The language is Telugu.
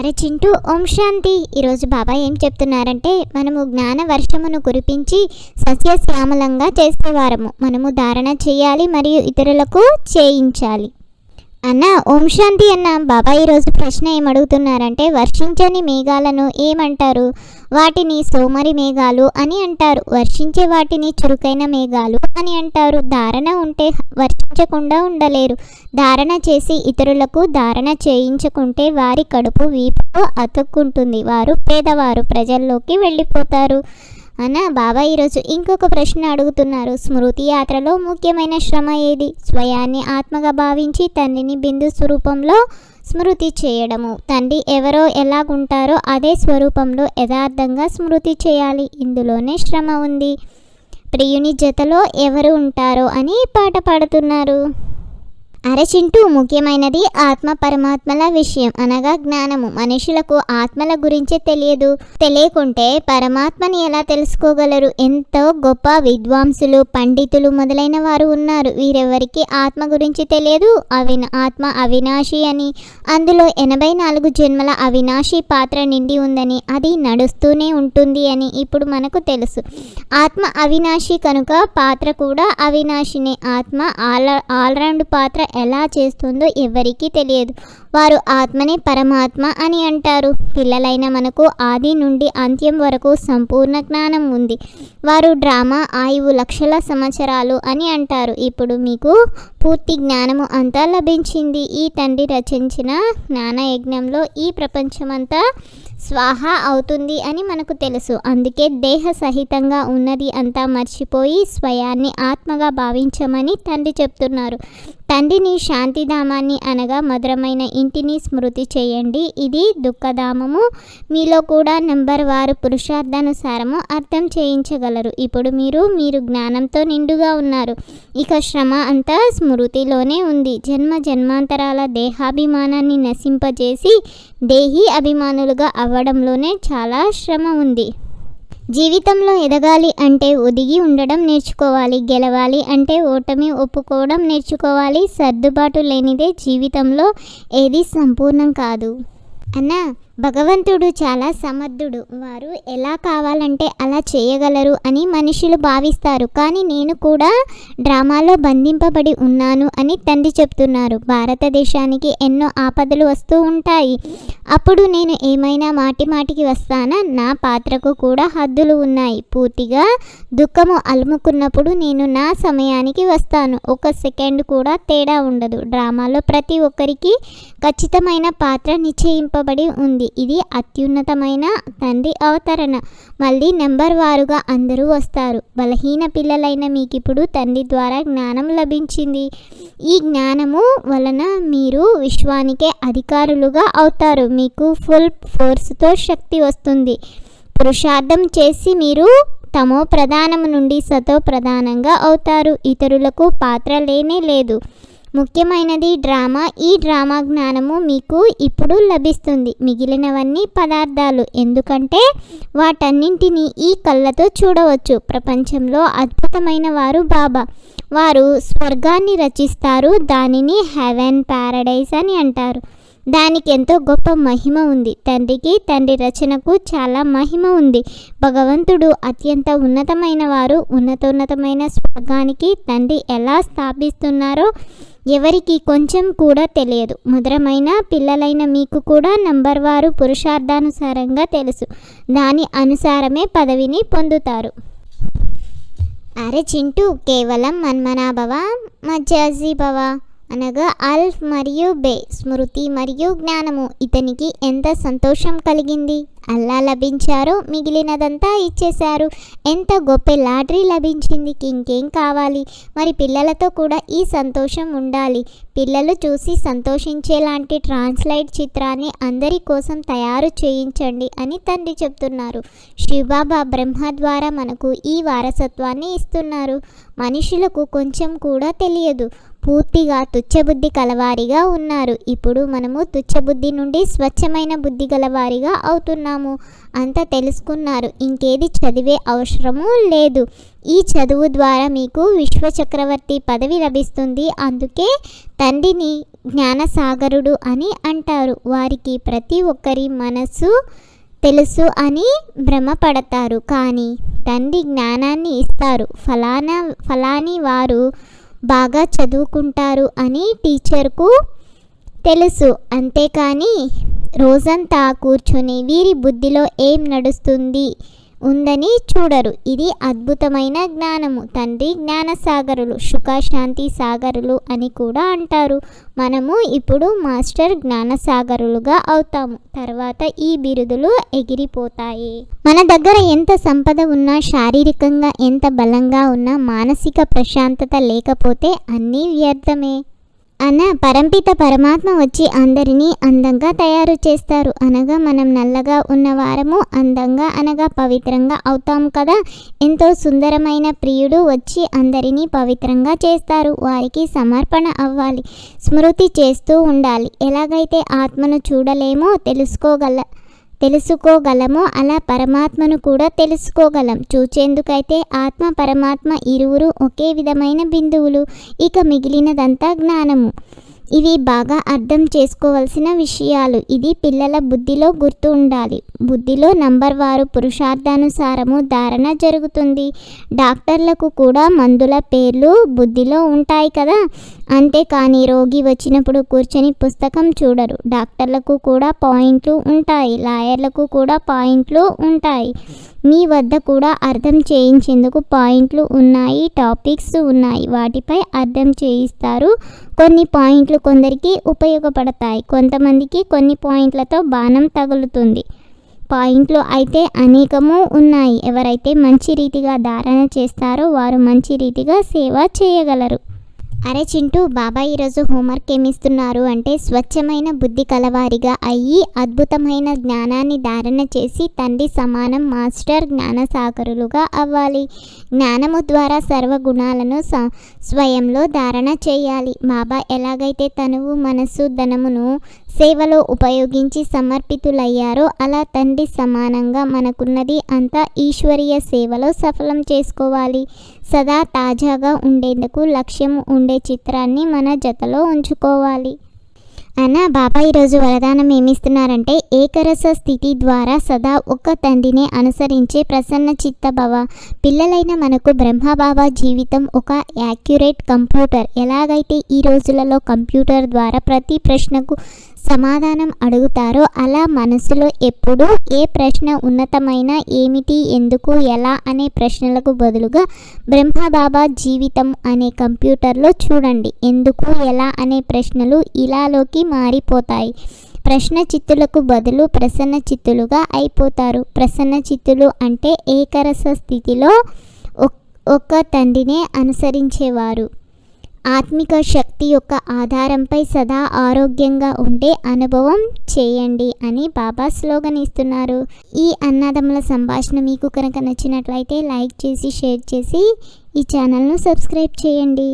అరే చింటూ ఓం శాంతి. ఈరోజు బాబా ఏం చెప్తున్నారంటే మనము జ్ఞాన వర్షమును కురిపించి సస్యశ్యామలంగా చేసేవారము. మనము ధారణ చేయాలి మరియు ఇతరులకు చేయించాలి. అన్న ఓం శాంతి అన్న. బాబా ఈరోజు ప్రశ్న ఏమడుగుతున్నారంటే వర్షించని మేఘాలను ఏమంటారు? వాటిని సోమరి మేఘాలు అని అంటారు. వర్షించే వాటిని చురుకైన మేఘాలు అని అంటారు. ధారణ ఉంటే వర్షించకుండా ఉండలేరు. ధారణ చేసి ఇతరులకు ధారణ చేయించుకుంటే వారి కడుపు వీపు అతుక్కుంటుంది. వారు పేదవారు ప్రజల్లోకి వెళ్ళిపోతారు. అన్న బాబా ఈరోజు ఇంకొక ప్రశ్న అడుగుతున్నారు. స్మృతి యాత్రలో ముఖ్యమైన శ్రమ ఏది? స్వయాన్ని ఆత్మగా భావించి తండ్రిని బిందు స్వరూపంలో స్మృతి చేయడము. తండ్రి ఎవరో ఎలాగుంటారో అదే స్వరూపంలో యథార్థంగా స్మృతి చేయాలి. ఇందులోనే శ్రమ ఉంది. ప్రియుని జతలో ఎవరు ఉంటారో అని పాట పాడుతున్నారు. అరచింటూ ముఖ్యమైనది ఆత్మ పరమాత్మల విషయం. అనగా జ్ఞానము. మనుషులకు ఆత్మల గురించి తెలియదు. తెలియకుంటే పరమాత్మని ఎలా తెలుసుకోగలరు? ఎంతో గొప్ప విద్వాంసులు పండితులు మొదలైన వారు ఉన్నారు. వీరెవరికి ఆత్మ గురించి తెలియదు? అవిన ఆత్మ అవినాశి అని. అందులో ఎనభై నాలుగు జన్మల అవినాశి పాత్ర నిండి ఉందని. అది నడుస్తూనే ఉంటుంది అని ఇప్పుడు మనకు తెలుసు. ఆత్మ అవినాశి కనుక పాత్ర కూడా అవినాశిని. ఆత్మ ఆల్ ఆల్రౌండ్ పాత్ర ఎలా చేస్తుందో ఎవరికీ తెలియదు. వారు ఆత్మనే పరమాత్మ అని అంటారు. పిల్లలైన మనకు ఆది నుండి అంత్యం వరకు సంపూర్ణ జ్ఞానం ఉంది. వారు డ్రామా ఆయువు లక్షల సంవత్సరాలు అని అంటారు. ఇప్పుడు మీకు పూర్తి జ్ఞానము అంతా లభించింది. ఈ తండ్రి రచించిన జ్ఞాన యజ్ఞంలో ఈ ప్రపంచమంతా స్వాహ అవుతుంది అని మనకు తెలుసు. అందుకే దేహ సహితంగా ఉన్నది అంతా మర్చిపోయి స్వయాన్ని ఆత్మగా భావించమని తండ్రి చెప్తున్నారు. తండ్రిని శాంతిధామాన్ని అనగా మధురమైన ఇంటిని స్మృతి చేయండి. ఇది దుఃఖధామము. మీలో కూడా నెంబర్ వారు పురుషార్థానుసారము అర్థం చేయించగలరు. ఇప్పుడు మీరు మీరు జ్ఞానంతో నిండుగా ఉన్నారు. ఇక శ్రమ అంతా స్మృతిలోనే ఉంది. జన్మ జన్మాంతరాల దేహాభిమానాన్ని నశింపజేసి దేహి అభిమానులుగా అవ్వడంలోనే చాలా శ్రమ ఉంది. జీవితంలో ఎదగాలి అంటే ఒదిగి ఉండడం నేర్చుకోవాలి గెలవాలి అంటే ఓటమి ఒప్పుకోవడం నేర్చుకోవాలి సర్దుబాటు లేనిదే జీవితంలో ఏది సంపూర్ణం కాదు. అన్న భగవంతుడు చాలా సమర్థుడు. వారు ఎలా కావాలంటే అలా చేయగలరు అని మనుషులు భావిస్తారు. కానీ నేను కూడా డ్రామాలో బంధింపబడి ఉన్నాను అని తండ్రి చెప్తున్నారు. భారతదేశానికి ఎన్నో ఆపదలు వస్తూ ఉంటాయి. అప్పుడు నేను ఏమైనా మాటి మాటికి వస్తానా? నా పాత్రకు కూడా హద్దులు ఉన్నాయి. పూర్తిగా దుఃఖము అలుముకున్నప్పుడు నేను నా సమయానికి వస్తాను. ఒక సెకండ్ కూడా తేడా ఉండదు. డ్రామాలో ప్రతి ఒక్కరికి ఖచ్చితమైన పాత్ర నిశ్చయింపబడి ఉంది. ఇది అత్యున్నతమైన తండ్రి అవతరణ. మళ్ళీ నెంబర్ వారుగా అందరూ వస్తారు. బలహీన పిల్లలైన మీకు ఇప్పుడు తండ్రి ద్వారా జ్ఞానం లభించింది. ఈ జ్ఞానము వలన మీరు విశ్వానికే అధికారులుగా అవుతారు. మీకు ఫుల్ ఫోర్స్తో శక్తి వస్తుంది. పురుషార్థం చేసి మీరు తమో ప్రధానము నుండి సతో ప్రధానంగా అవుతారు. ఇతరులకు పాత్ర లేనే లేదు. ముఖ్యమైనది డ్రామా. ఈ డ్రామా జ్ఞానము మీకు ఇప్పుడు లభిస్తుంది. మిగిలినవన్నీ పదార్థాలు. ఎందుకంటే వాటన్నింటినీ ఈ కళ్ళతో చూడవచ్చు. ప్రపంచంలో అద్భుతమైన వారు బాబా. వారు స్వర్గాన్ని రచిస్తారు. దానిని హెవెన్ ప్యారడైజ్ అని అంటారు. దానికి ఎంతో గొప్ప మహిమ ఉంది. తండ్రికి తండ్రి రచనకు చాలా మహిమ ఉంది. భగవంతుడు అత్యంత ఉన్నతమైన వారు ఉన్నతోన్నతమైన స్వర్గానికి తండ్రి ఎలా స్థాపిస్తున్నారో ఎవరికి కొంచెం కూడా తెలియదు. మధురమైన పిల్లలైన మీకు కూడా నంబర్ వారు పురుషార్థానుసారంగా తెలుసు. దాని అనుసారమే పదవిని పొందుతారు. అరే చింటూ కేవలం మన్మనాభవ మజ్జాజీభవ అనగా అల్ఫ్ మరియు బే స్మృతి మరియు జ్ఞానము. ఇతనికి ఎంత సంతోషం కలిగింది? అల్లా లభించారో మిగిలినదంతా ఇచ్చేశారు. ఎంత గొప్ప లాటరీ లభించింది? ఇంకేం కావాలి? మరి పిల్లలతో కూడా ఈ సంతోషం ఉండాలి. పిల్లలు చూసి సంతోషించేలాంటి ట్రాన్స్లైట్ చిత్రాన్ని అందరి కోసం తయారు చేయించండి అని తండ్రి చెప్తున్నారు. శివబాబా బ్రహ్మ ద్వారా మనకు ఈ వారసత్వాన్ని ఇస్తున్నారు. మనుషులకు కొంచెం కూడా తెలియదు. పూర్తిగా తుచ్చబుద్ధి కలవారిగా ఉన్నారు. ఇప్పుడు మనము తుచ్చబుద్ధి నుండి స్వచ్ఛమైన బుద్ధి గలవారిగా అవుతున్నాము. అంత తెలుసుకున్నారు. ఇంకేది చదివే అవసరము లేదు. ఈ చదువు ద్వారా మీకు విశ్వచక్రవర్తి పదవి లభిస్తుంది. అందుకే తండ్రిని జ్ఞానసాగరుడు అని అంటారు. వారికి ప్రతి ఒక్కరి మనసు తెలుసు అని భ్రమపడతారు. కానీ తండ్రి జ్ఞానాన్ని ఇస్తారు. ఫలానా ఫలాని వారు బాగా చదువుకుంటారు అని టీచర్కు తెలుసు. అంతేకాని రోజంతా కూర్చొని వీరి బుద్ధిలో ఏం నడుస్తుంది? ఉందని చూడరు. ఇది అద్భుతమైన జ్ఞానము. తండ్రి జ్ఞానసాగరులు సుఖశాంతి సాగరులు అని కూడా అంటారు. మనము ఇప్పుడు మాస్టర్ జ్ఞానసాగరులుగా అవుతాము. తర్వాత ఈ బిరుదులు ఎగిరిపోతాయి. మన దగ్గర ఎంత సంపద ఉన్నా శారీరకంగా ఎంత బలంగా ఉన్నా మానసిక ప్రశాంతత లేకపోతే అన్నీ వ్యర్థమే. అన్న పరంపిత పరమాత్మ వచ్చి అందరినీ అందంగా తయారు చేస్తారు. అనగా మనం నల్లగా ఉన్నవారము అందంగా అనగా పవిత్రంగా అవుతాం కదా? ఎంతో సుందరమైన ప్రియుడు వచ్చి అందరినీ పవిత్రంగా చేస్తారు. వారికి సమర్పణ అవ్వాలి. స్మృతి చేస్తూ ఉండాలి. ఎలాగైతే ఆత్మను చూడలేమో తెలుసుకోగల తెలుసుకోగలమో అలా పరమాత్మను కూడా తెలుసుకోగలం. చూచేందుకైతే ఆత్మ పరమాత్మ ఇరువురు ఒకే విధమైన బిందువులు. ఇక మిగిలినదంతా జ్ఞానము. ఇవి బాగా అర్థం చేసుకోవాల్సిన విషయాలు. ఇది పిల్లల బుద్ధిలో గుర్తు ఉండాలి. బుద్ధిలో నంబర్ వారు పురుషార్థానుసారము ధారణ జరుగుతుంది. డాక్టర్లకు కూడా మందుల పేర్లు బుద్ధిలో ఉంటాయి కదా? అంతేకాని రోగి వచ్చినప్పుడు కూర్చొని పుస్తకం చూడరు. డాక్టర్లకు కూడా పాయింట్లు ఉంటాయి. లాయర్లకు కూడా పాయింట్లు ఉంటాయి. మీ వద్ద కూడా అర్థం చేయించేందుకు పాయింట్లు ఉన్నాయి టాపిక్స్ ఉన్నాయి. వాటిపై అర్థం చేయిస్తారు. కొన్ని పాయింట్లు కొందరికి ఉపయోగపడతాయి. కొంతమందికి కొన్ని పాయింట్లతో బాణం తగులుతుంది. పాయింట్లు అయితే అనేకము ఉన్నాయి. ఎవరైతే మంచి రీతిగా ధారణ చేస్తారో వారు మంచి రీతిగా సేవ చేయగలరు. అరే చింటూ బాబా ఈరోజు హోంవర్క్ ఏమిస్తున్నారు? అంటే స్వచ్ఛమైన బుద్ధి కలవారిగా అయ్యి అద్భుతమైన జ్ఞానాన్ని ధారణ చేసి తండ్రి సమానం మాస్టర్ జ్ఞానసాగరులుగా అవ్వాలి. జ్ఞానము ద్వారా సర్వ గుణాలను స స్వయంలో ధారణ చేయాలి. బాబా ఎలాగైతే తనువు మనస్సు ధనమును సేవలో ఉపయోగించి సమర్పితులయ్యారో అలా తండ్రి సమానంగా మనకున్నది అంతా ఈశ్వరీయ సేవలో సఫలం చేసుకోవాలి. సదా తాజాగా ఉండేందుకు లక్ష్యం ఉండే చిత్రాన్ని మన జతలో ఉంచుకోవాలి. అన్న బాబా ఈరోజు వరదానం ఏమిస్తున్నారంటే ఏకరస స్థితి ద్వారా సదా ఒక్క తండ్రినే అనుసరించే ప్రసన్న చిత్త భవ. పిల్లలైన మనకు బ్రహ్మబాబా జీవితం ఒక యాక్యురేట్ కంప్యూటర్. ఎలాగైతే ఈ రోజులలో కంప్యూటర్ ద్వారా ప్రతి ప్రశ్నకు సమాధానం అడుగుతారో అలా మనసులో ఎప్పుడూ ఏ ప్రశ్న ఉన్నతమైన ఏమిటి ఎందుకు ఎలా అనే ప్రశ్నలకు బదులుగా బ్రహ్మబాబా జీవితం అనే కంప్యూటర్లో చూడండి. ఎందుకు ఎలా అనే ప్రశ్నలు ఇలాలోకి మారిపోతాయి. ప్రశ్న చిత్తులకు బదులు ప్రసన్న చిత్తులుగా అయిపోతారు. ప్రసన్న చిత్తులు అంటే ఏకరస స్థితిలో ఒక్క తండ్రినే అనుసరించేవారు. ఆత్మిక శక్తి యొక్క ఆధారంపై సదా ఆరోగ్యంగా ఉండే అనుభవం చేయండి అని బాబా స్లోగన్ ఇస్తున్నారు. ఈ అన్నదమ్ముల సంభాషణ మీకు కనుక నచ్చినట్లయితే లైక్ చేసి షేర్ చేసి ఈ ఛానల్ను సబ్స్క్రైబ్ చేయండి.